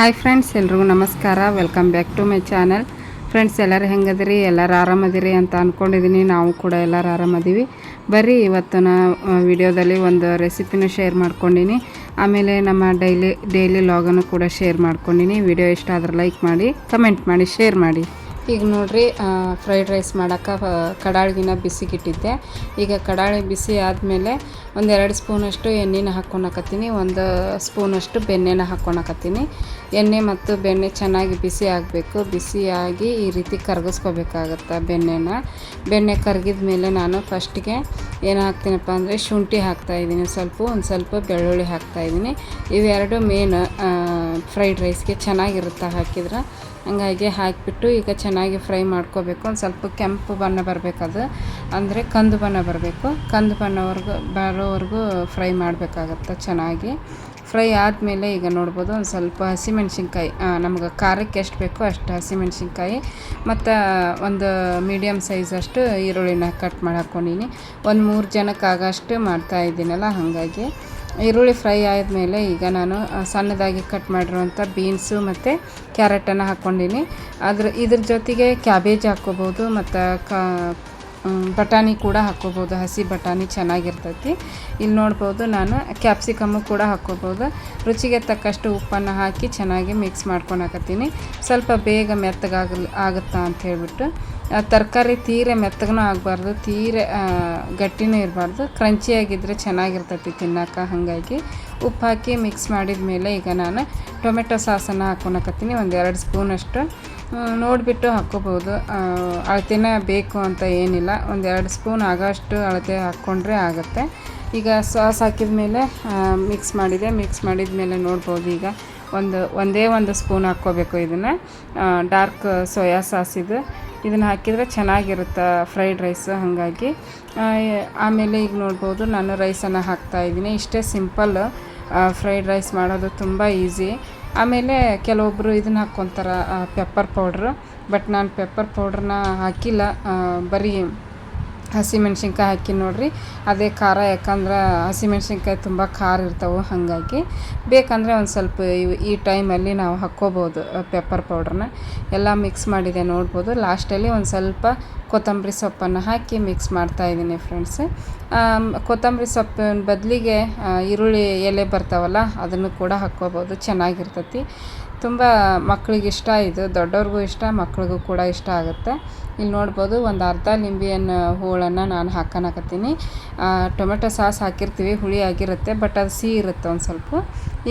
Hi friends ಎಲ್ರಿಗೂ ನಮಸ್ಕಾರ. Welcome back to my channel friends ಎಲ್ಲರೂ ಹೆಂಗದಿರಿ? ಎಲ್ಲರೂ ಆರಾಮದಿರಿ ಅಂತ ಅಂದ್ಕೊಂಡಿದ್ದೀನಿ ನಾವು ಕೂಡ ಎಲ್ಲರೂ ಆರಾಮದೀವಿ. ಬರ್ರಿ, ಇವತ್ತಿನ ವಿಡಿಯೋದಲ್ಲಿ ಒಂದು ರೆಸಿಪಿನ ಶೇರ್ ಮಾಡ್ಕೊಂಡಿನಿ. ಆಮೇಲೆ ನಮ್ಮ ಡೈಲಿ ಡೈಲಿ ಲಾಗನ್ನು ಕೂಡ ಶೇರ್ ಮಾಡ್ಕೊಂಡಿನಿ. ವಿಡಿಯೋ ಇಷ್ಟ ಆದರೆ ಲೈಕ್ ಮಾಡಿ ಕಮೆಂಟ್ ಮಾಡಿ ಶೇರ್ ಮಾಡಿ. ಈಗ ನೋಡ್ರಿ ಫ್ರೈಡ್ ರೈಸ್ ಮಾಡೋಕೆ ಕಡಾಳಿಗಿನ ಬಿಸಿಗಿಟ್ಟಿದ್ದೆ. ಈಗ ಕಡಾಳಿ ಬಿಸಿ ಆದಮೇಲೆ ಒಂದೆರಡು ಸ್ಪೂನಷ್ಟು ಎಣ್ಣೆನ ಹಾಕ್ಕೊಳಕತ್ತೀನಿ ಒಂದು ಸ್ಪೂನಷ್ಟು ಬೆಣ್ಣೆನ ಹಾಕ್ಕೊಳಕತ್ತೀನಿ ಎಣ್ಣೆ ಮತ್ತು ಬೆಣ್ಣೆ ಚೆನ್ನಾಗಿ ಬಿಸಿ ಆಗಬೇಕು. ಬಿಸಿಯಾಗಿ ಈ ರೀತಿ ಕರಗಿಸ್ಕೋಬೇಕಾಗತ್ತೆ ಬೆಣ್ಣೆನ. ಬೆಣ್ಣೆ ಕರಗಿದ ಮೇಲೆ ನಾನು ಫಸ್ಟಿಗೆ ಏನು ಹಾಕ್ತೀನಪ್ಪ ಅಂದರೆ ಶುಂಠಿ ಹಾಕ್ತಾಯಿದ್ದೀನಿ ಸ್ವಲ್ಪ, ಒಂದು ಸ್ವಲ್ಪ ಬೆಳ್ಳುಳ್ಳಿ ಹಾಕ್ತಾಯಿದ್ದೀನಿ ಇವೆರಡು ಮೇನ್ ಫ್ರೈಡ್ ರೈಸ್ಗೆ ಚೆನ್ನಾಗಿರುತ್ತೆ ಹಾಕಿದ್ರೆ? ಹಂಗಾಗಿ ಹಾಕಿಬಿಟ್ಟು ಈಗ ಚೆನ್ನಾಗಿ ಫ್ರೈ ಮಾಡ್ಕೋಬೇಕು. ಒಂದು ಸ್ವಲ್ಪ ಕೆಂಪು ಬಣ್ಣ ಬರಬೇಕದು ಅಂದರೆ ಕಂದು ಬಣ್ಣ ಬರಬೇಕು. ಕಂದು ಬಣ್ಣವರೆಗೂ ಬರೋವರೆಗೂ ಫ್ರೈ ಮಾಡಬೇಕಾಗತ್ತೆ ಚೆನ್ನಾಗಿ. ಫ್ರೈ ಆದಮೇಲೆ ಈಗ ನೋಡ್ಬೋದು ಒಂದು ಸ್ವಲ್ಪ ಹಸಿಮೆಣ್ಸಿನ್ಕಾಯಿ ನಮ್ಗೆ ಖಾರಕ್ಕೆ ಎಷ್ಟು ಬೇಕೋ ಅಷ್ಟು ಹಸಿಮೆಣ್ಸಿನ್ಕಾಯಿ, ಮತ್ತು ಒಂದು ಮೀಡಿಯಮ್ ಸೈಜ್ ಅಷ್ಟು ಈರುಳ್ಳಿನ ಕಟ್ ಮಾಡಿ ಹಾಕ್ಕೊಂಡಿನಿ ಒಂದು ಮೂರು ಜನಕ್ಕೆ ಆಗೋಷ್ಟು ಮಾಡ್ತಾಯಿದ್ದೀನಲ್ಲ ಹಾಗಾಗಿ. ಈರುಳ್ಳಿ ಫ್ರೈ ಆದಮೇಲೆ ಈಗ ನಾನು ಸಣ್ಣದಾಗಿ ಕಟ್ ಮಾಡಿರುವಂಥ ಬೀನ್ಸು ಮತ್ತು ಕ್ಯಾರೆಟನ್ನು ಹಾಕ್ಕೊಂಡಿನಿ. ಅದ್ರ ಇದ್ರ ಜೊತೆಗೆ ಕ್ಯಾಬೇಜ್ ಹಾಕ್ಕೋಬೋದು, ಮತ್ತು ಕಾ ಬಟಾಣಿ ಕೂಡ ಹಾಕ್ಕೋಬೋದು ಹಸಿ ಬಟಾಣಿ ಚೆನ್ನಾಗಿರ್ತೈತಿ. ಇಲ್ಲಿ ನೋಡ್ಬೋದು ನಾನು ಕ್ಯಾಪ್ಸಿಕಮ್ಮು ಕೂಡ ಹಾಕ್ಕೋಬೋದು ರುಚಿಗೆ ತಕ್ಕಷ್ಟು ಉಪ್ಪನ್ನು ಹಾಕಿ ಚೆನ್ನಾಗಿ ಮಿಕ್ಸ್ ಮಾಡ್ಕೊಳಕತ್ತೀನಿ ಸ್ವಲ್ಪ ಬೇಗ ಮೆತ್ತಗಾಗಲ್, ಆಗುತ್ತಾ ಅಂತ ಹೇಳಿಬಿಟ್ಟು. ತರಕಾರಿ ತೀರೆ ಮೆತ್ತಗೂ ಆಗಬಾರ್ದು, ತೀರೆ ಗಟ್ಟಿನೂ ಇರಬಾರ್ದು. ಕ್ರಂಚಿಯಾಗಿದ್ದರೆ ಚೆನ್ನಾಗಿರ್ತೈತಿ ತಿನ್ನೋಕೆ, ಹಾಗಾಗಿ. ಉಪ್ಪು ಹಾಕಿ ಮಿಕ್ಸ್ ಮಾಡಿದ ಮೇಲೆ ಈಗ ನಾನು ಟೊಮೆಟೊ ಸಾಸನ್ನು ಹಾಕ್ಕೊಳಕತ್ತೀನಿ ಒಂದು ಎರಡು ಸ್ಪೂನಷ್ಟು ನೋಡಿಬಿಟ್ಟು ಹಾಕ್ಕೋಬೋದು. ಅಳತೆನ ಬೇಕು ಅಂತ ಏನಿಲ್ಲ. ಒಂದು ಎರಡು ಸ್ಪೂನ್ ಆಗೋಷ್ಟು ಅಳತೆ ಹಾಕ್ಕೊಂಡ್ರೆ ಆಗುತ್ತೆ. ಈಗ ಸಾಸ್ ಹಾಕಿದ ಮೇಲೆ ಮಿಕ್ಸ್ ಮಾಡಿದೆ. ಮಿಕ್ಸ್ ಮಾಡಿದ ಮೇಲೆ ನೋಡ್ಬೋದು ಈಗ. ಒಂದು, ಒಂದೇ ಒಂದು ಸ್ಪೂನ್ ಹಾಕ್ಕೋಬೇಕು ಇದನ್ನು. ಡಾರ್ಕ್ ಸೋಯಾ ಸಾಸ್ ಇದು. ಇದನ್ನು ಹಾಕಿದರೆ ಚೆನ್ನಾಗಿರುತ್ತೆ ಫ್ರೈಡ್ ರೈಸ್ ಹಾಗಾಗಿ. ಆಮೇಲೆ ಈಗ ನೋಡ್ಬೋದು ನಾನು ರೈಸನ್ನು ಹಾಕ್ತಾಯಿದ್ದೀನಿ ಇಷ್ಟೇ ಸಿಂಪಲ್ ಫ್ರೈಡ್ ರೈಸ್ ಮಾಡೋದು ತುಂಬ ಈಸಿ ಆಮೇಲೆ ಕೆಲವೊಬ್ಬರು ಇದನ್ನ ಹಾಕ್ಕೊತಾರೆ ಪೆಪ್ಪರ್ ಪೌಡ್ರು ಬಟ್ ನಾನು ಪೆಪ್ಪರ್ ಪೌಡ್ರನ್ನ ಹಾಕಿಲ್ಲ. ಬರೀ ಹಸಿಮೆಣ್ಸಿನ್ಕಾಯಿ ಹಾಕಿ ನೋಡಿರಿ. ಅದೇ ಖಾರ, ಯಾಕಂದ್ರೆ ಹಸಿಮೆಣ್ಸಿನ್ಕಾಯಿ ತುಂಬ ಖಾರ ಇರ್ತವೆ, ಹಾಗಾಗಿ. ಬೇಕಂದರೆ ಒಂದು ಸ್ವಲ್ಪ ಈ ಟೈಮಲ್ಲಿ ನಾವು ಹಾಕ್ಕೋಬೋದು ಪೆಪ್ಪರ್ ಪೌಡ್ರನ್ನ ಎಲ್ಲ ಮಿಕ್ಸ್ ಮಾಡಿದೆ ನೋಡ್ಬೋದು. ಲಾಸ್ಟಲ್ಲಿ ಒಂದು ಸ್ವಲ್ಪ ಕೊತ್ತಂಬರಿ ಸೊಪ್ಪನ್ನು ಹಾಕಿ ಮಿಕ್ಸ್ ಮಾಡ್ತಾಯಿದ್ದೀನಿ ಫ್ರೆಂಡ್ಸ್ ಕೊತ್ತಂಬರಿ ಸೊಪ್ಪಿನ ಬದಲಿಗೆ ಈರುಳ್ಳಿ ಎಲೆ ಬರ್ತಾವಲ್ಲ, ಅದನ್ನು ಕೂಡ ಹಾಕ್ಕೋಬೋದು. ಚೆನ್ನಾಗಿರ್ತೈತಿ. ತುಂಬ ಮಕ್ಳಿಗೆ ಇಷ್ಟ ಇದು, ದೊಡ್ಡವ್ರಿಗೂ ಇಷ್ಟ, ಮಕ್ಳಿಗೂ ಕೂಡ ಇಷ್ಟ ಆಗುತ್ತೆ. ಇಲ್ಲಿ ನೋಡ್ಬೋದು ಒಂದು ಅರ್ಧ ನಿಂಬೆಹಣ್ಣು ಹೋಳನ್ನು ನಾನು ಹಾಕೋಣಕತ್ತೀನಿ ಟೊಮೆಟೊ ಸಾಸ್ ಹಾಕಿರ್ತೀವಿ, ಹುಳಿ ಆಗಿರುತ್ತೆ, ಬಟ್ ಅದು ಸಿಹಿ ಇರುತ್ತೆ ಒಂದು ಸ್ವಲ್ಪ.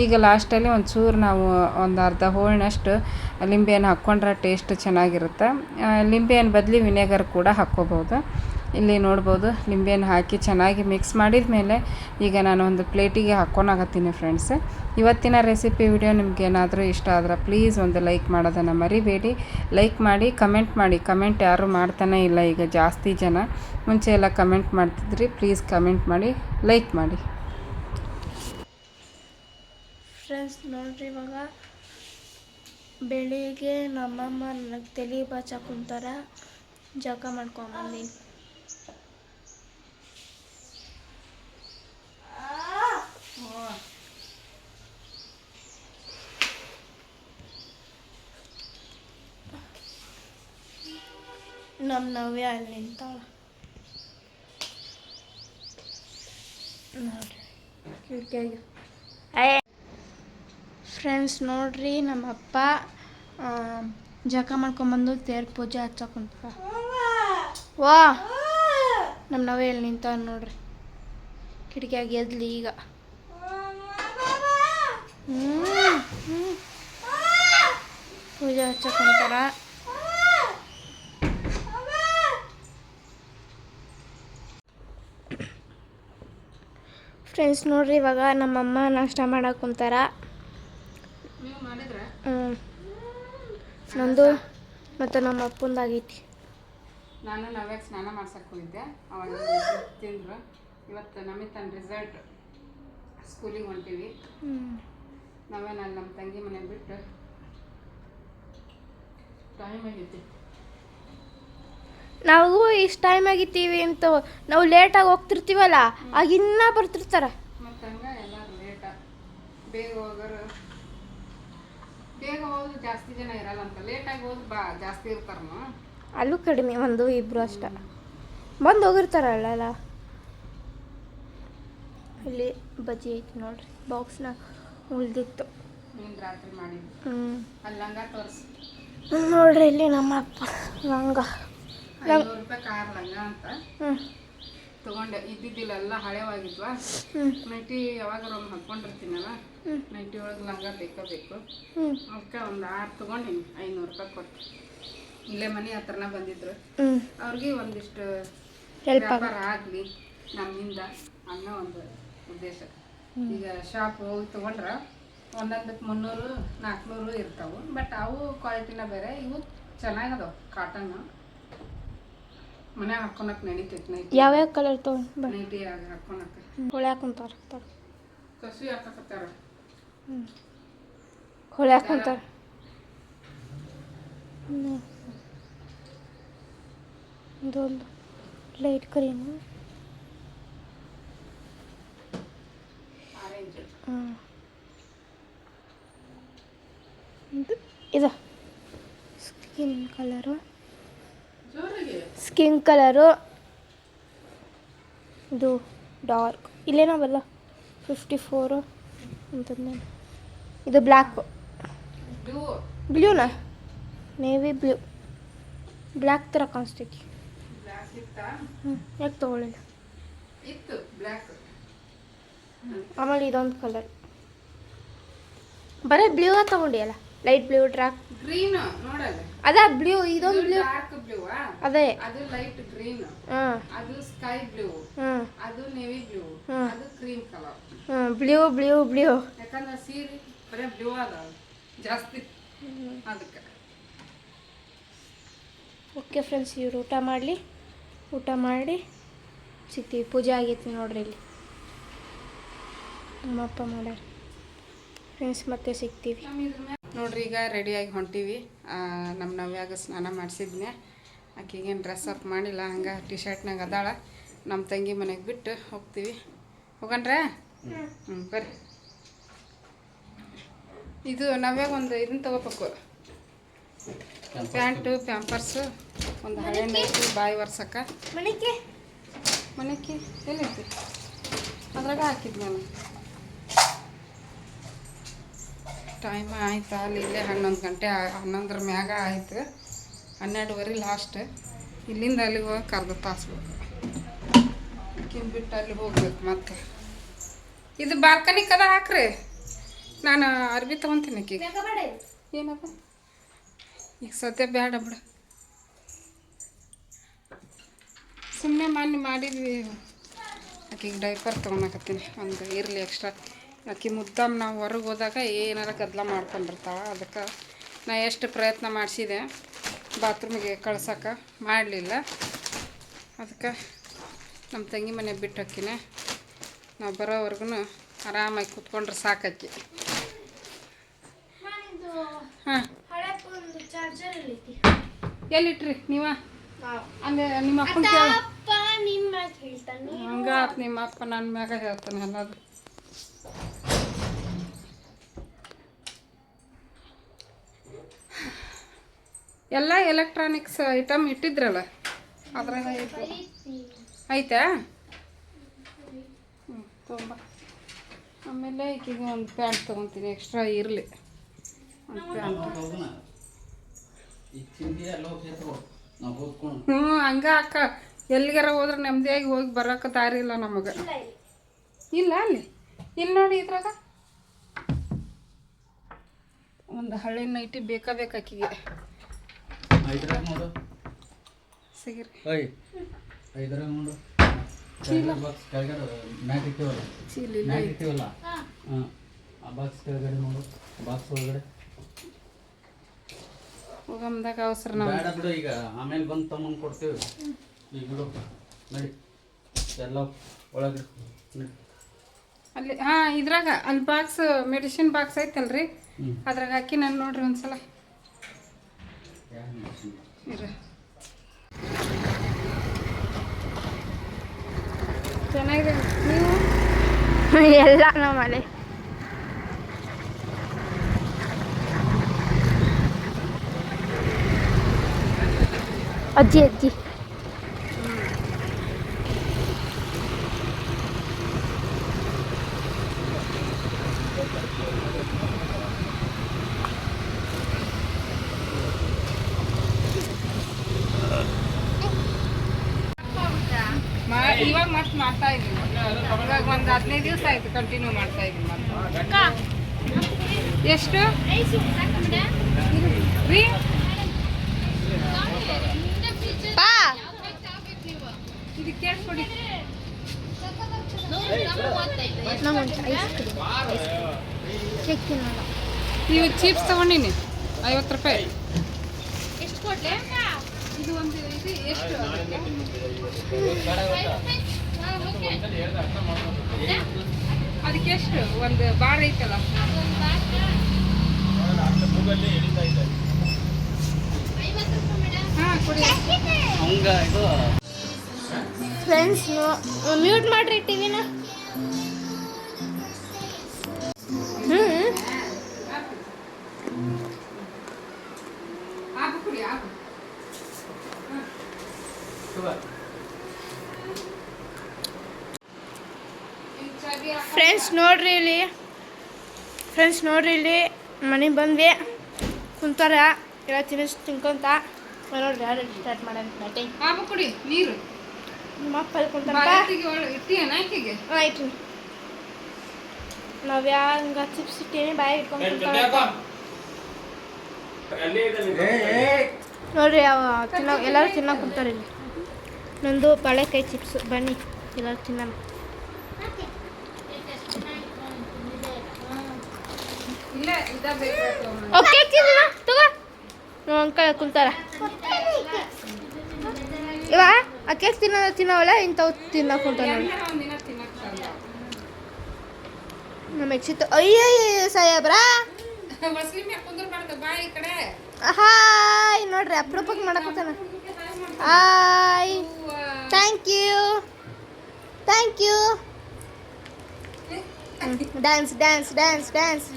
ಈಗ ಲಾಸ್ಟಲ್ಲಿ ಒಂದು ಚೂರು ನಾವು ಒಂದು ಅರ್ಧ ಹೋಳಿನಷ್ಟು ಲಿಂಬೆಹಣ್ಣು ಹಾಕ್ಕೊಂಡ್ರೆ ಟೇಸ್ಟ್ ಚೆನ್ನಾಗಿರುತ್ತೆ. ಲಿಂಬೆಹಣ್ಣು ಬದಲಿ ವಿನೆಗರ್ ಕೂಡ ಹಾಕ್ಕೋಬೋದು. ಇಲ್ಲಿ ನೋಡ್ಬೋದು, ನಿಂಬೆಹಣ್ಣು ಹಾಕಿ ಚೆನ್ನಾಗಿ ಮಿಕ್ಸ್ ಮಾಡಿದ ಮೇಲೆ ಈಗ ನಾನು ಒಂದು ಪ್ಲೇಟಿಗೆ ಹಾಕ್ಕೊಂಡಾಗತ್ತೀನಿ ಫ್ರೆಂಡ್ಸ್ ಇವತ್ತಿನ ರೆಸಿಪಿ ವಿಡಿಯೋ ನಿಮ್ಗೆ ಏನಾದರೂ ಇಷ್ಟ ಆದ್ರೆ ಪ್ಲೀಸ್ ಒಂದು ಲೈಕ್ ಮಾಡೋದನ್ನು ಮರಿಬೇಡಿ. ಲೈಕ್ ಮಾಡಿ ಕಮೆಂಟ್ ಮಾಡಿ. ಕಮೆಂಟ್ ಯಾರೂ ಮಾಡ್ತಾನೇ ಇಲ್ಲ ಈಗ ಜಾಸ್ತಿ ಜನ. ಮುಂಚೆ ಎಲ್ಲ ಕಮೆಂಟ್ ಮಾಡ್ತಿದ್ರಿ ಪ್ಲೀಸ್ ಕಮೆಂಟ್ ಮಾಡಿ ಲೈಕ್ ಮಾಡಿ. ಫ್ರೆಂಡ್ಸ್ ನೋಡ್ರಿ ಇವಾಗ ಬೆಳಿಗ್ಗೆ ನಮ್ಮಮ್ಮ ನನಗೆ ತಲೆ ಬಾಚ ಕುಂತಾರ. ಜಳಕ ಮಾಡ್ಕೊಂಬಂದೀನಿ ನಮ್ಮ ನವ್ಯ ಅಲ್ಲಿ ನಿಂತಾಳ. ನೋಡ್ರಿ. ಫ್ರೆಂಡ್ಸ್ ನೋಡ್ರಿ ನಮ್ಮಪ್ಪ ಜಕ ಮಾಡ್ಕೊಂಬಂದು ತೇರ್ ಪೂಜೆ ಹಚ್ಚಕೊಂತ ವಾ. ನಮ್ಮ ನವ್ಯ ಎಲ್ಲಿ ನಿಂತಾಳ ನೋಡ್ರಿ. ಕಿಟಕಿಯಾಗ ಎದ್ಲಿ ಈಗ. ಪೂಜೆ ಹಚ್ಚಕೊಂತಾರ ಫ್ರೆಂಡ್ಸ್ ನೋಡ್ರಿ ಇವಾಗ ನಮ್ಮಮ್ಮ ನಾಷ್ಟ ಮಾಡಕ್ಕೆ ಕುಂತಾರ. ಹ್ಞೂ ನಂದು ಮತ್ತು ನಮ್ಮ ಅಪ್ಪಂದಾಗೈತಿ ನಾನು ನಾವ್ಯಾಗ ಸ್ನಾನ ಮಾಡ್ಸಕ್ಕೆ ಹೋಗಿದ್ದೆ ಅವಾಗ ತಿಂದರು. ಇವತ್ತು ನಮಗೆ ತನ್ನ ರಿಸಲ್ಟ್ ಸ್ಕೂಲಿಗೆ ಹೊಂಟೀವಿ. ನಾವೇ ನಾನು ನಮ್ಮ ತಂಗಿ ಮನೆ ಬಿಟ್ಟು ಟೈಮ್ ಆಗಿತ್ತು. ನಾವು ಇಷ್ಟು ಟೈಮ್ ಆಗಿತ್ತೀವಿ ಅಂತ ನಾವು ಲೇಟಾಗಿ ಹೋಗ್ತಿರ್ತೀವಲ್ಲ ಆಗ ಇನ್ನೂ ಬರ್ತಿರ್ತಾರೆ. ಮತ್ತು ಹಂಗೆ ಎಲ್ಲರೂ ಲೇಟ ಬೇಗ ಹೋಗೋರು ಬೇಗ ಹೋದ್ರೆ ಜಾಸ್ತಿ ಜನ ಇರಲ್ಲ ಅಂತ. ಲೇಟಾಗಿ ಹೋದ್ರೆ ಬಾ ಜಾಸ್ತಿ ಇರ್ತಾರಮ್ಮ ಅಲ್ಲೂ ಕಡಿಮೆ ಒಂದು ಇಬ್ರು ಅಷ್ಟ. ಬಂದು ಹೋಗಿರ್ತಾರಲ್ಲ ಇಲ್ಲಿ ಬಜ್ಜಿ ಐತಿ ನೋಡ್ರಿ ಬಾಕ್ಸ್ನಾಗ ಉಳ್ದಿತ್ತು. ರಾತ್ರಿ ಮಾಡಿದ್ದು ಹ್ಞೂ ಅಲ್ಲಿ ಲಂಗ ತೋರಿಸಿ ನೋಡ್ರಿ ಇಲ್ಲಿ ನಮ್ಮ ಅಪ್ಪ ಲಂಗ ಐನೂರು ರೂಪಾಯಿ ಕಾರ್ ಲಂಗ ಅಂತ. ಹ್ಞೂ ತಗೊಂಡೆ. ಇದ್ದಿದ್ದಿಲ್ಲ ಎಲ್ಲ ಹಳೆವಾಗಿದ್ವ ನೈಟಿ ಯಾವಾಗಾರ ಒಂದು ಹಾಕ್ಕೊಂಡಿರ್ತೀನಲ್ಲ? ನೈಟಿ ಒಳಗೆ ಲಂಗ ಬೇಕೇ ಬೇಕು? ಅದಕ್ಕೆ ಒಂದು ಆರು ತೊಗೊಂಡಿನಿ ಐನೂರು ರೂಪಾಯಿ ಕೊಟ್ಟು. ಇಲ್ಲೇ ಮನೆ ಹತ್ರನ ಬಂದಿದ್ರು. ಅವ್ರಿಗೆ ಒಂದಿಷ್ಟು ವ್ಯಾಪಾರ ಆಗಲಿ ನಮ್ಮಿಂದ ಅನ್ನೋ ಒಂದು ಉದ್ದೇಶ. ಈಗ ಶಾಪ್ ಹೋಗಿ ತೊಗೊಂಡ್ರೆ ಒಂದೊಂದಕ್ಕೆ ಮುನ್ನೂರು ನಾಲ್ಕುನೂರು ಇರ್ತಾವೆ. ಬಟ್ ಅವು ಕ್ವಾಲಿಟಿನ ಬೇರೆ ಇವು ಚೆನ್ನಾಗದಾವ ಕಾಟನ್ ಮನೆ ಹಾಕೊಳಕ್ ನಡೀತೈತಿ ನೈಟಿ. ಯಾವ್ಯಾವ ಕಲರ್ ತೊಗೊಂಡು ನೈಟಿ ಹಾಕೊಳಕ್ ಹೊಳ್ಯಾಕ ಕುಂತಾರ ಕಸಿ ಹಾಕಕತ್ತಾರ. ಹೊಳ್ಯಾಕ ಕುಂತಾರ ಇದೊಂದು ಲೈಟ್ ಕರೀನು ಆರೆಂಜ್ ಹ್ಞೂ ಇದು ಇದು. ಸ್ಕಿನ್ ಕಲರು ಸ್ಕಿನ್ ಕಲರು ಇದು ಡಾರ್ಕ್ ಇಲ್ಲೇನವಲ್ಲ ಫಿಫ್ಟಿ ಫೋರು ಅಂತಂದ ಇದು ಬ್ಲ್ಯಾಕು ಬ್ಲೂ ಬ್ಲೂನಾ ನೇವಿ ಬ್ಲೂ ಬ್ಲ್ಯಾಕ್ ಥರ ಕಾಣಿಸ್ತೈತಿ. ಹ್ಞೂ ಯಾಕೆ ತೊಗೊಳ್ಳಿಲ್ಲ? ಆಮೇಲೆ ಇದೊಂದು ಕಲರ್ ಬರೀ ಬ್ಲೂ ತಗೊಂಡಿಯಲ್ಲ? ಲೈಟ್ ಬ್ಲೂ ಟ್ರ್ಯಾಕ್ ಗ್ರೀನ್ ನೋಡಲ್ಲ ಅದ ಬ್ಲೂ ಇದೊಂದು ಬ್ಲೂ ಡಾರ್ಕ್ ಬ್ಲೂ ಅದೇ. ಅದು ಲೈಟ್ ಗ್ರೀನ್ ಅದು ಸ್ಕೈ ಬ್ಲೂ ಅದು ನೇವಿ ಬ್ಲೂ ಅದು cream colour blue blue blue ಯಾಕಂದ್ರೆ ಸೀರೆ ಬರೀ ಬ್ಲೂ ಅದ ಜಾಸ್ತಿ. ಅದಕ್ಕೆ. ಓಕೆ ಫ್ರೆಂಡ್ಸ್ ಇವ್ರು ಊಟ ಮಾಡಲಿ. ಊಟ ಮಾಡಿ. ಸಿಗ್ತೀವಿ ಪೂಜೆ ಆಗೈತಿ ನೋಡ್ರಿ ಇಲ್ಲಿ. ನಮ್ಮಪ್ಪ ಮಾಡ್ಯಾರ ಫ್ರೆಂಡ್ಸ್ ಮತ್ತೆ ಸಿಗ್ತೀವಿ. ನೋಡ್ರಿ ಈಗ ರೆಡಿಯಾಗಿ ಹೊಂಟೀವಿ. ನಮ್ಮ ನವ್ಯಾಗ ಸ್ನಾನ ಮಾಡಿಸಿದ್ನೆ. ಆಕೆಗೇನು ಡ್ರೆಸ್ ಅಪ್ ಮಾಡಿಲ್ಲ ಹಂಗೆ ಟಿ ಶರ್ಟ್ನಾಗ ಅದಾಳ. ನಮ್ಮ ತಂಗಿ ಮನೆಗೆ ಬಿಟ್ಟು ಹೋಗ್ತೀವಿ. ಹೋಗಣ್ರ? ಹ್ಞೂ ಬರ್ರಿ. ಇದು ನವ್ಯಾಗ ಒಂದು ಇದನ್ನ ತಗೋಬೇಕು. ಪ್ಯಾಂಟು ಪ್ಯಾಂಪರ್ಸು ಒಂದು ಹಳೆ ನೈಟು ಬಾಯಿ ಒರ್ಸಕ್ಕ ಮನೆಗೆ? ಮನೆಗೆ ಎಲ್ಲೈತಿ ಅದ್ರಾಗ ಹಾಕಿದ್ ನಾನು ಟೈಮ್ ಆಯ್ತು? ಅಲ್ಲಿ ಇಲ್ಲೇ ಹನ್ನೊಂದು ಗಂಟೆ ಹನ್ನೊಂದರ ಮ್ಯಾಗ ಆಯ್ತು. ಹನ್ನೆರಡುವರೆ ಲಾಸ್ಟ್ ಇಲ್ಲಿಂದ ಅಲ್ಲಿಗೆ ಹೋಗಿ ಕರೆದು ತಾಸ್ಬೇಕು ಕಿಂಬಿಟ್ಟು ಅಲ್ಲಿ ಹೋಗ್ಬೇಕು ಮತ್ತೆ. ಇದು ಬಾಲ್ಕನಿ ಕದ ಹಾಕ್ರಿ. ನಾನು ಅರ್ಬಿ ತೊಗೊತೀನಿ ಆಕಿಗೆ ಏನಪ್ಪ? ಈಗ ಸದ್ಯ ಬೇಡ ಬಿಡು. ಸುಮ್ಮನೆ ಮೊನ್ನೆ ಮಾಡಿದ್ವಿ. ಆಕಿಗೆ ಡೈಪರ್ ತೊಗೊಳಕತ್ತೀನಿ ಒಂದು ಇರಲಿ ಎಕ್ಸ್ಟ್ರಾ ಆಕಿ ಮುದ್ದಮ್ಮ ನಾವು ಹೊರಗೆ ಹೋದಾಗ ಏನಾರ ಗದ್ದಲ ಮಾಡ್ಕೊಂಡಿರ್ತಾಳೆ ಅದಕ್ಕೆ ನಾ ಎಷ್ಟು ಪ್ರಯತ್ನ ಮಾಡಿಸಿದೆ. ಬಾತ್ರೂಮಿಗೆ ಕಳ್ಸೋಕೆ ಮಾಡಲಿಲ್ಲ. ಅದಕ್ಕೆ ನಮ್ಮ ತಂಗಿ ಮನೆ ಬಿಟ್ಟು ನಾವು ಬರೋವರೆಗೂ ಆರಾಮಾಗಿ ಕೂತ್ಕೊಂಡ್ರೆ ಸಾಕಾಕಿ ಹಾಂ. ಎಲ್ಲಿಟ್ರಿ ನೀವ? ಅಂದ್ರೆ ನಿಮ್ಮ ಅಪ್ಪನ ಅಪ್ಪ ಹಂಗ ನಿಮ್ಮ ಅಪ್ಪ ನನ್ನ ಮ್ಯಾಗ ಹೇಳ್ತಾನೆ ಎಲ್ಲದು ಎಲ್ಲ ಎಲೆಕ್ಟ್ರಾನಿಕ್ಸ್ ಐಟಮ್ ಇಟ್ಟಿದ್ರಲ್ಲ? ಅದ್ರಾಗ ಐತೆ ಐತಾ ಹ್ಞೂ ತುಂಬ. ಆಮೇಲೆ ಈಕಿಗೆ ಒಂದು ಪ್ಯಾಂಟ್ ತೊಗೊತೀನಿ ಎಕ್ಸ್ಟ್ರಾ ಇರಲಿ. ಒಂದು ಪ್ಯಾಂಟ್ ಹ್ಞೂ ಹಂಗ ಅಕ್ಕ. ಎಲ್ಲಿಗಾರ ಹೋದ್ರೆ ನೆಮ್ಮದಿಯಾಗಿ ಹೋಗಿ ಬರೋಕೆ ದಾರಿ ಇಲ್ಲ ನಮಗೆ. ಇಲ್ಲ ಅಲ್ಲಿ? ಇಲ್ಲಿ ನೋಡಿ ಇದ್ರಾಗ. ಒಂದು ಹಳೆ ನೈಟಿ ಬೇಕಾ ಬೇಕಾಕಿಗೆ ಐದ್ರಾಗ ನೋಡು. ಸಿಗಿರಿ. ಐ ಐದ್ರಾಗ ನೋಡು. ಬಾಕ್ಸ್ ಕೆಳಗಡೆ ಮ್ಯಾಟ್ ಇಟ್ಟಿವಲ್ಲ? ಚೀಲ ಇಲ್ಲ ಮ್ಯಾಟ್ ಇಟ್ಟಿವಲ್ಲ? ಹಾಂ. ಆ ಬಾಕ್ಸ್ ಕೆಳಗಡೆ ನೋಡು ಬಾಕ್ಸ್ ಒಳಗಡೆ. ಹೋಗಮ್ದಾಗ ಅವಸರ ನಾವು ಬೇಡ ಬಿಡು ಈಗ ಆಮೇಲೆ ಬಂದು ತಮ್ಮನ್ ಕೊಡ್ತೀವಿ. ಈಗ ಬಿಡು. ನಡಿ. ಎಲ್ಲ ಒಳಗೆ ನಡಿ. ಅಲ್ಲಿ ಹಾಂ ಇದ್ರಾಗ ಅಲ್ಲಿ ಬಾಕ್ಸ್ ಮೆಡಿಸಿನ್ ಬಾಕ್ಸ್ ಐತಲ್ರಿ? ಅದ್ರಾಗ ಹಾಕಿ ನಾನು ನೋಡ್ರಿ ಒಂದ್ಸಲ. ಚೆನ್ನಾಗಿದೆ ನೀವು ಎಲ್ಲ ನಮ್ಮಲ್ಲಿ ಅಜ್ಜಿ ಅಜ್ಜಿ ನೀವು ಚಿಪ್ಸ್ ತಗೊಂಡಿನಿ ಐವತ್ತು ರೂಪಾಯಿ. ಎಷ್ಟು ಕೊಡ್ಲೆ? ಇದು ಒಂದು ಇದು ಎಷ್ಟು? ಅದಕ್ಕೆ ಎಷ್ಟು ಒಂದು ಬಾರ್ ಐತಲ್ಲ. ಹಾಂ ಕೊಡಿ. ಹಂಗ ಇದು. ಫ್ರೆಂಡ್ಸ್ ಮ್ಯೂಟ್ ಮಾಡ್ರಿ ಟಿವಿನ. ಫ್ರೆಂಡ್ಸ್ ನೋಡ್ರಿ ಇಲ್ಲಿ. ಫ್ರೆಂಡ್ಸ್ ನೋಡ್ರಿ ಇಲ್ಲಿ. ಮನೆಗೆ ಬಂದ್ವಿ. ಕುಂತಾರ. ಎಲ್ಲ ತಿನ್ನಿಸ್ ತಿನ್ಕೊಂತ. ನೋಡ್ರಿ ಯಾರು ಸ್ಟಾರ್ಟ್ ಮಾಡೋಣ ಬ್ಯಾಟಿಂಗ್ ಕೊಡಿ ನೀರು. ನಿಮ್ಮ ಅಪ್ಪ ಅಲ್ಲಿ ಕುಂತಾರ ಆಯ್ತು ನಾವು ಹಂಗ ಚಿಪ್ಸ್ ಇಟ್ಟೇನೆ ಬಾಯಿ ಇಟ್ಕೊಂಡು ನೋಡ್ರಿ ಅವ ತಿನ್ನೋ ಎಲ್ಲರೂ ತಿನ್ನೋಕೆ ಕುಂತಾರೆ ಇಲ್ಲಿ. ನಂದು ಬಾಳೆಕಾಯಿ ಚಿಪ್ಸ್ ಬನ್ನಿ ಎಲ್ಲರೂ ತಿನ್ನೋಣ ಇಲ್ಲ ಇದ ಬೇಕು ಓಕೆ ತಿನ್ನ ತಗೋ. ನಮ್ಮ ಅಂಕಲ್ ಕುಂತಾರ. ಇವ ಆ ಕೇಕ್ ತಿನ್ನೋ ತಿನ್ನವಲ್ಲ ಇಂಥವು ತಿನ್ನೋಕೆ ಕುಂತಾರ ನೋಡಿ. ಒಂದಿನ ನಮ್ಮ ಎಕ್ಸಿತ್ತು ಅಯ್ಯಯ್ಯ ಸಾಹೇಬ್ರಾ. ಹಾಯ್ ನೋಡ್ರಿ ಅಪ್ರೂಪಕ್ಕೆ ಮಾಡಕತ್ತಾನ hi thank you thank you dance dance dance dance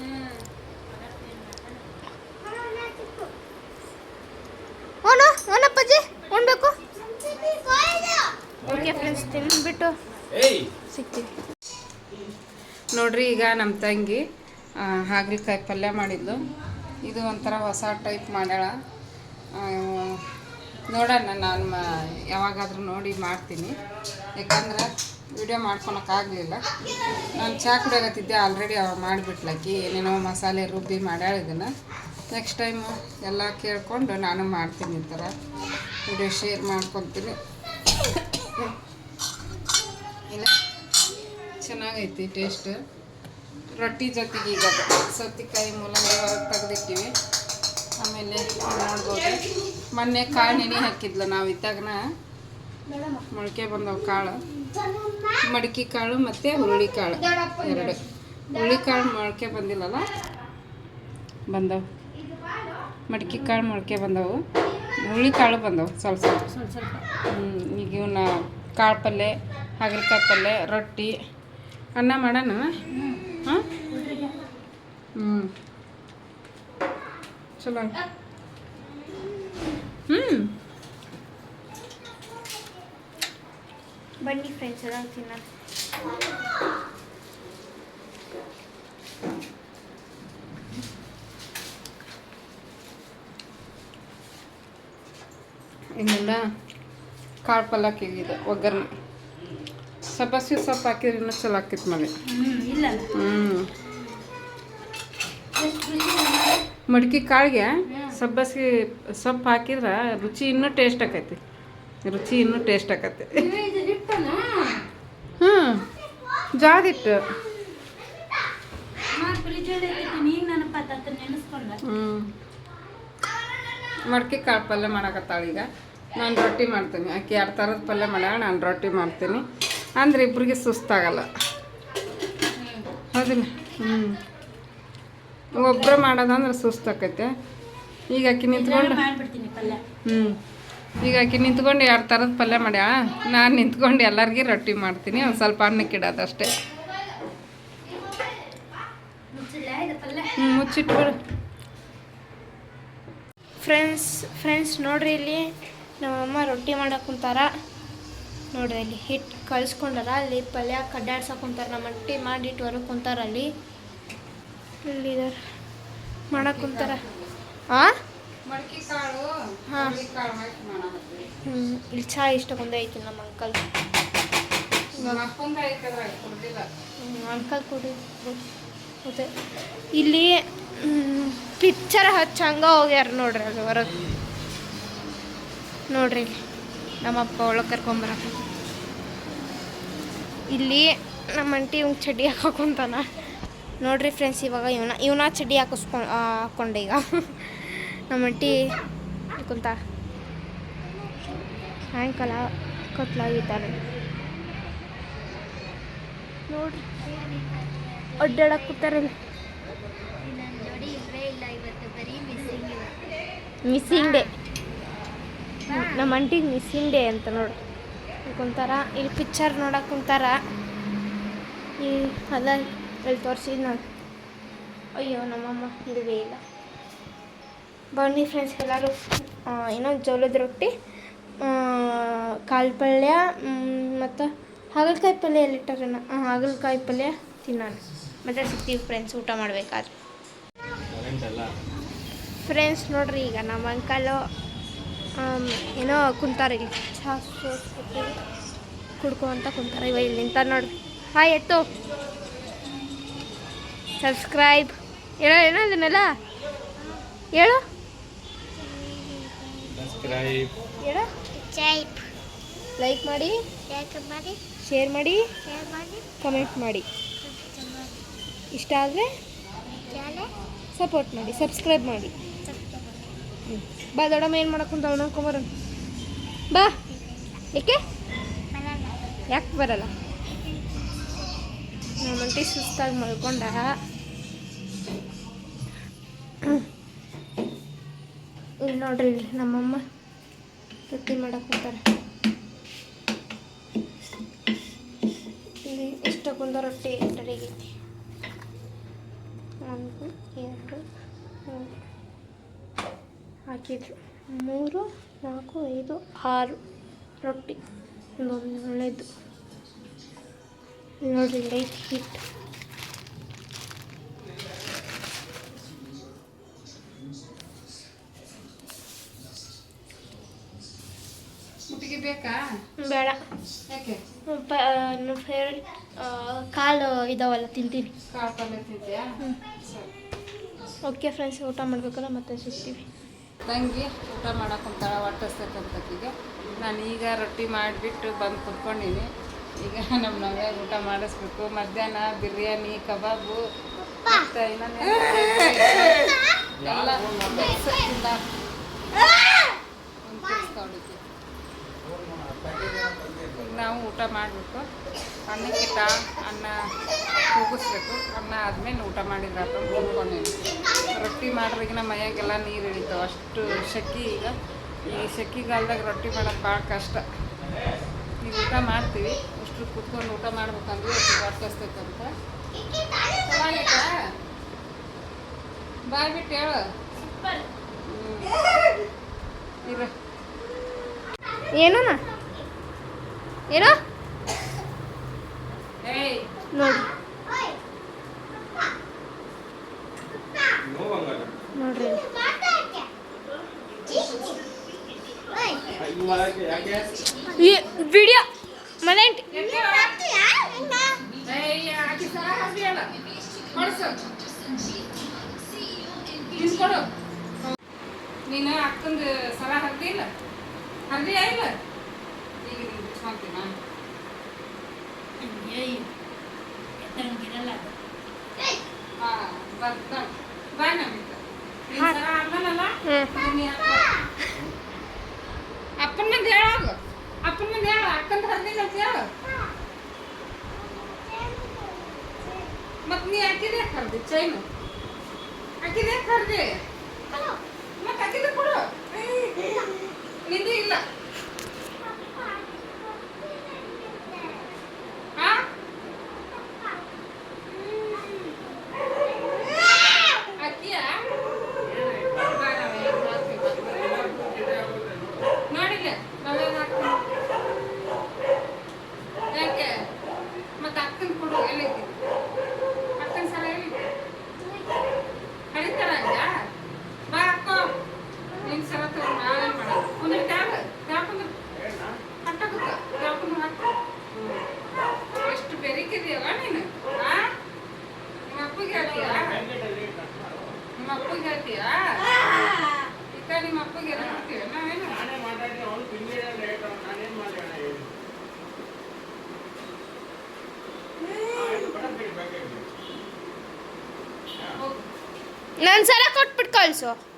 ಓನು ಓನಪ್ಪಾಜಿ ಉಣ್ಬೇಕು ಓಕೆ ಫ್ರೆಂಡ್ಸ್ ತಿನ್ಬಿಟ್ಟು ಸಿಗ್ತೀವಿ ನೋಡ್ರಿ ಈಗ ನಮ್ಮ ತಂಗಿ ಹಾಗಲಕಾಯಿ ಪಲ್ಯ ಮಾಡಿದ್ಲು. ಇದು ಒಂಥರ ಹೊಸ ಟೈಪ್ ಮಾಡ್ಯಾಳ. ನೋಡೋಣ ನಾನು ಯಾವಾಗಾದರೂ ಯಾವಾಗಾದ್ರೂ ನೋಡಿ ಮಾಡ್ತೀನಿ. ಯಾಕಂದ್ರೆ ವಿಡಿಯೋ ಮಾಡ್ಕೊಳಕ್ಕಾಗಲಿಲ್ಲ ನಾನು ಚಹಾ ಕುಡಿಯಾಗತ್ತಿದ್ದೆ ಆಲ್ರೆಡಿ ಅವ ಮಾಡಿಬಿಟ್ಲಕ್ಕಿ ಏನೇನೋ ಮಸಾಲೆ ರುಬ್ಬಿ ಮಾಡ್ಯಾಳ ಇದನ್ನು. ನೆಕ್ಸ್ಟ್ ಟೈಮು ಎಲ್ಲ ಕೇಳಿಕೊಂಡು ನಾನು ಮಾಡ್ತೀನಿ ಈ ಥರ. ವಿಡಿಯೋ ಶೇರ್ ಮಾಡ್ಕೊತೀನಿ. ಇಲ್ಲ. ಚೆನ್ನಾಗೈತಿ ಟೇಸ್ಟ್ ರೊಟ್ಟಿ ಜೊತೆಗೆ ಈಗ ಸೌತಿಕಾಯಿ ಮೂಲಂಗಿ ಹೊರಗೆ ತೆಗೆದಿಟ್ಟಿವಿ. ಆಮೇಲೆ ನೋಡ್ಬೋದು. ಮೊನ್ನೆ ಕಾಳು ನೆನೆ ಹಾಕಿದ್ಲು ನಾವು ಇದ್ದಾಗನ. ಮೊಳಕೆ ಬಂದವು ಕಾಳು. ಮಡಿಕೆ ಕಾಳು ಮತ್ತು ಹುರುಳಿ ಕಾಳು ಎರಡು. ಹುರುಳಿ ಕಾಳು ಮೊಳಕೆ ಬಂದಿಲ್ಲಲ್ಲ? ಬಂದವು. ಮಡಿಕೆ ಕಾಳು ಮೊಳಕೆ ಬಂದವು. ಹುರುಳಿ ಕಾಳು ಬಂದವು ಸ್ವಲ್ಪ ಸ್ವಲ್ಪ. ಹ್ಞೂ ಈಗ ಇವನ್ನ ಕಾಳು ಪಲ್ಯ ಹಾಗಲಕಾಯಿ ಪಲ್ಯ ರೊಟ್ಟಿ. ಅನ್ನ ಮಾಡೋಣ? ಹಾಂ? ಹ್ಞೂ ಚಲೋ. ಹ್ಞೂ ಬನ್ನಿ ಫ್ರೆಂಡ್ಸ್ ಎಲ್ಲ ತಿನ್ನೋಣ. ಇನ್ನೆಲ್ಲ? ಕಾಳು ಪಲ್ಯ ಇದು ಒಗ್ಗರಣೆ. ಸಬ್ಬಸ್ಗೆ ಸೊಪ್ಪು ಹಾಕಿದ್ರೆ ಇನ್ನೂ ಚಲೋ ಆಕೈತಿ ಮನೆ. ಹ್ಞೂ ಮಡಿಕೆ ಕಾಳಿಗೆ ಸಬ್ಬಸ್ಗಿ ಸೊಪ್ಪು ಹಾಕಿದ್ರೆ ರುಚಿ ಇನ್ನೂ ಟೇಸ್ಟ್ ಆಕೈತಿ. ರುಚಿ ಇನ್ನೂ ಟೇಸ್ಟ್ ಆಕೈತಿ. ಹ್ಞೂ ಜಾದಿಟ್ಟು ಹ್ಞೂ ಮಡ್ಕೆ ಕಾಳು ಪಲ್ಯ ಮಾಡಕತ್ತಾಳೆ ಈಗ. ನಾನು ರೊಟ್ಟಿ ಮಾಡ್ತೀನಿ. ಆಕೆ ಎರಡು ಥರದ ಪಲ್ಯ ಮಾಡ್ಯಾಳ ನಾನು ರೊಟ್ಟಿ ಮಾಡ್ತೀನಿ. ಅಂದ್ರೆ ಇಬ್ರಿಗೆ ಸುಸ್ತಾಗಲ್ಲ. ಹೌದಿಲ್ಲ? ಹ್ಞೂ ಒಬ್ಬರು ಮಾಡೋದಂದ್ರೆ ಸುಸ್ತಾಕೈತೆ. ಈಗ ಆಕೆ ನಿಂತ್ಕೊಂಡು ಹ್ಞೂ ಈಗ ಆಕೆ ನಿಂತ್ಕೊಂಡು ಎರಡು ಥರದ ಪಲ್ಯ ಮಾಡ್ಯಾಳ. ನಾನು ನಿಂತ್ಕೊಂಡು ಎಲ್ಲರಿಗೂ ರೊಟ್ಟಿ ಮಾಡ್ತೀನಿ. ಒಂದು ಸ್ವಲ್ಪ ಅನ್ನಕ್ಕೆ ಇಡೋದು ಅಷ್ಟೇ. ಹ್ಞೂ ಮುಚ್ಚಿಟ್ಬಿಡು. ಫ್ರೆಂಡ್ಸ್ ಫ್ರೆಂಡ್ಸ್ ನೋಡ್ರಿ ಇಲ್ಲಿ. ನಮ್ಮಮ್ಮ ರೊಟ್ಟಿ ಮಾಡಕ್ಕೆ ಕುಂತಾರ. ನೋಡಿ ಅಲ್ಲಿ ಹಿಟ್ಟು ಕಳಿಸ್ಕೊಂಡಾರ ಅಲ್ಲಿ ಪಲ್ಯ ಕಡ್ಡಾಡ್ಸಕ್ಕೆ ಕುಂತಾರ ನಮ್ಮ ಅಟ್ಟಿ ಮಾಡಿಟ್ಟು ಹೊರಗೆ ಕುಂತಾರ ಅಲ್ಲಿ. ಇಲ್ಲಿದಾರ. ಮಾಡಕ್ಕೆ ಕುಂತಾರ. ಹಾಂ ಹಾಂ ಹ್ಞೂ ಇಲ್ಲಿ ಚಹಾ ಇಷ್ಟಕ್ಕೊಂದೇ ಐತಿ ನಮ್ಮ ಅಂಕಲ್ ಅಂಕಲ್ ಕುಡಿ ಮತ್ತೆ ಇಲ್ಲಿ ಪಿಕ್ಚರ್ ಹಚ್ಚಂಗ ಹೋಗ್ಯಾರ ನೋಡ್ರಿ ಅಲ್ಲಿ ಹೊರಗೆ. ನೋಡ್ರಿ. ನಮ್ಮಪ್ಪ ಒಳಗೆ ಕರ್ಕೊಂಬರ ಇಲ್ಲಿ ನಮ್ಮ ಅಂಟಿ ಇವ್ನ ಚಡ್ಡಿ ಹಾಕೊಂತಾನ ನೋಡ್ರಿ ಫ್ರೆಂಡ್ಸ್ ಇವಾಗ ಇವನ ಇವನ ಚಡ್ಡಿ ಹಾಕಿಸ್ಕೊ ಹಾಕೊಂಡೆ ಈಗ. ನಮ್ಮ ಅಂಟಿ ಕುಂತ. ಸಾಯಂಕಾಲ ಕತ್ಲಾಗಿದ್ದಾನೆ ನೋಡ್ರಿ. ಅಡ್ಡಾಡಕ್ ಕೂತಾರಲ್ಲ. ಮಿಸ್ಸಿಂಗ್ ಡೇ ನಮ್ಮ ಅಂಟಿಗೆ ಮಿಸ್ಸಿಂಗ್ ಡೇ ಅಂತ ನೋಡಿ. ಕುಂತಾರ ಇಲ್ಲಿ ಪಿಕ್ಚರ್ ನೋಡಕ್ಕೆ ಕುಂತಾರ. ಈ ಅದ ಇಲ್ಲಿ ತೋರಿಸಿದ್ ನಾನು ಅಯ್ಯೋ ನಮ್ಮಮ್ಮ ಇದುವೇ ಇಲ್ಲ. ಬನ್ನಿ ಫ್ರೆಂಡ್ಸ್ ಎಲ್ಲರೂ. ಏನೋ ಜೋಳದ ರೊಟ್ಟಿ ಕಾಳು ಪಲ್ಯ ಮತ್ತು ಹಾಗಲಕಾಯಿ ಪಲ್ಯ ಎಲ್ಲಿಟ್ಟಾರೇನ? ಹಾಗಲಕಾಯಿ ಪಲ್ಯ ತಿನ್ನೋಣ. ಮತ್ತೆ ಸಿಗ್ತೀವಿ ಫ್ರೆಂಡ್ಸ್ ಊಟ ಮಾಡಬೇಕಾದ್ರೆ. ಫ್ರೆಂಡ್ಸ್ ನೋಡ್ರಿ ಈಗ ನಮ್ಮ ಅಂಕಲು ಏನೋ ಕುಂತಾರೆ ಇಲ್ಲಿ. ಚಹಾ ಕುಡ್ಕೋ ಕುಡ್ಕೊ ಅಂತ ಕುಂತಾರೆ. ಇವ ಇಲ್ಲಿ ನಿಂತಾರೆ ನೋಡಿ. ಹಾಯ್ ಎತ್ತು. ಸಬ್ಸ್ಕ್ರೈಬ್ ಹೇಳೋ ಏನೋ ಅದನ್ನೆಲ್ಲ? ಹೇಳು? ಸಬ್ಸ್ಕ್ರೈಬ್ ಹೇಳು? ಟೈಪ್ ಲೈಕ್ ಮಾಡಿ. ಶೇರ್ ಮಾಡಿ. ಶೇರ್ ಮಾಡಿ. ಕಮೆಂಟ್ ಮಾಡಿ. ಇಷ್ಟ ಆದರೆ ಸಪೋರ್ಟ್ ಮಾಡಿ. ಸಬ್ಸ್ಕ್ರೈಬ್ ಮಾಡಿ. ಬಾ ದೊಡ್ಡಮ್ಮ ಏನು ಮಾಡಕ್ಕಂತ ನೋಡ್ಕೊಂಬರ ಬಾ. ಏಕೆ? ಯಾಕೆ ಬರಲ್ಲ? ನಮ್ಮ ನಮ್ಮಂಟಿ ಸುಸ್ತಾಗಿ ಮಲ್ಕೊಂಡ. ಇಲ್ಲಿ ನೋಡ್ರಿ, ಇಲ್ಲಿ ನಮ್ಮಮ್ಮ ರೊಟ್ಟಿ ಮಾಡಕ್ಕೆ ಹೋಗ್ತಾರೆ ಇಲ್ಲಿ ಎಷ್ಟಕ್ಕೊಂದು ರೊಟ್ಟಿ ರೆಡಿಗೈತಿ ಒಂದು, ಎರಡು, ಮೂರು. ಹಾಕಿದ್ರು. ಮೂರು ನಾಲ್ಕು ಐದು ಆರು. ರೊಟ್ಟಿ. ಒಳ್ಳೆಯದು ನೋಡಿ ಲೈಟ್ ಹೀಟ್ ಬೇಕಾ? ಬೇಡ. ಯಾಕೆ? ಫೇವ್ರೆಟ್ ಕಾಲು ಇದಾವಲ್ಲ ತಿಂತೀನಿ. ಕಾಳು ಪಲ್ಯ ತಿಂತೀಯಾ? ಓಕೆ ಫ್ರೆಂಡ್ಸ್ ಊಟ ಮಾಡ್ಬೇಕಲ್ಲ ಮತ್ತೆ ಸಿಗ್ತೀವಿ ತಂಗಿ ಊಟ ಮಾಡಕ್ಕೆ ಕುಂತಾಳೆ ಹೊಟ್ಟಸ್ತಕ್ಕಂತಕ್ಕಿಗೆ ನಾನು ಈಗ ರೊಟ್ಟಿ ಮಾಡಿಬಿಟ್ಟು ಬಂದು ಕುತ್ಕೊಂಡಿನಿ. ಈಗ ನಮ್ಮ ನವ್ಯಾಗ ಊಟ ಮಾಡಿಸ್ಬೇಕು. ಮಧ್ಯಾಹ್ನ ಬಿರಿಯಾನಿ, ಕಬಾಬು ಎಲ್ಲ ನಾವು ಊಟ ಮಾಡಬೇಕು. ಅನ್ನಕ್ಕಿಟ್ಟ ಅನ್ನ ಕೂಗಿಸ್ಬೇಕು. ಅನ್ನ ಆದಮೇಲೆ ಊಟ ಮಾಡಿದ್ರೆ ಅಂತ ಕುತ್ಕೊಂಡಿನಿ ರೊಟ್ಟಿ ಮಾಡ್ರಿಗೆ ನಮ್ಮ ಮೈಯಾಗೆಲ್ಲ ನೀರು ಹಿಡಿತಾವೆ ಅಷ್ಟು ಶಕ್ಕಿ ಈಗ. ಈ ಶೆಕಿಗಾಲ್ದಾಗ ರೊಟ್ಟಿ ಮಾಡೋದು ಭಾಳ ಕಷ್ಟ. ಈಗ ಊಟ ಮಾಡ್ತೀವಿ. ಅಷ್ಟು ಕುತ್ಕೊಂಡು ಊಟ ಮಾಡ್ಬೇಕಂದ್ರೆ ಅಷ್ಟು ಹೊಟ್ಟಸ್ತೈತಂತ ಚೆನ್ನಾಗಿತ್ತ? ಬಾಯ್ ಬಿಟ್ಟು ಹೇಳು. ಇರ. ಏನೋ ಏನೋನ ಏನೋ? ನೋಡಿ. ನೋಡ್ರಿ. ವಿಡಿಯೋ ತಿನ್ಕೊಡು ನೀನು ಅಕ್ಕಂದು ಸಲ ಹರ್ದಿಲ್ಲ ಹರ್ದಿಯಾ ಇಲ್ಲ? ಈಗ ನೀನು ನಾನು ಹಾಂ. ಎತ್ತಂಗಿರಲ್ಲ ಹಾಕೋ. ಅಪ್ಪನ ಮುಂದೆ ಹೇಳೋದು ಅಪ್ಪನ ಮುಂದೆ ಹೇಳು ಅಕ್ಕಂದು ಹರ್ದಿಲ್ಲ ಅಂತ ಹೇಳು. ಮತ್ ನೀ ಹಾಕಿದೆ ಖರ್ದಿ ಚೈನು ಹಾಕಿದೆ ಕರ್ದಿ? ಮತ್ ಹಾಕಿದೆ ಕೊಡು? ನಿಂದು ಇಲ್ಲ. ಸರ ಕೊಟ್ಬಿಟ್ಟು ಕಳಿಸು.